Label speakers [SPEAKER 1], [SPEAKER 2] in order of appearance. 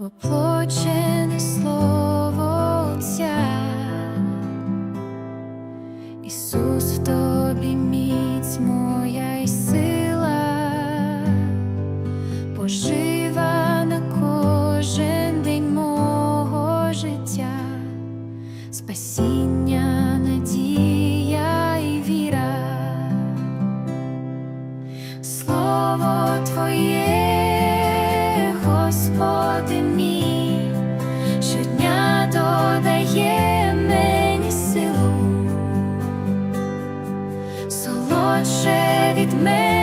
[SPEAKER 1] Воплочене слово Отця, Ісус в тобі міць моя й сила, пожива на кожен день мого життя, спасіння, надія і віра. Слово Твоє, Господи мій, щодня додає мені силу, солодше від меду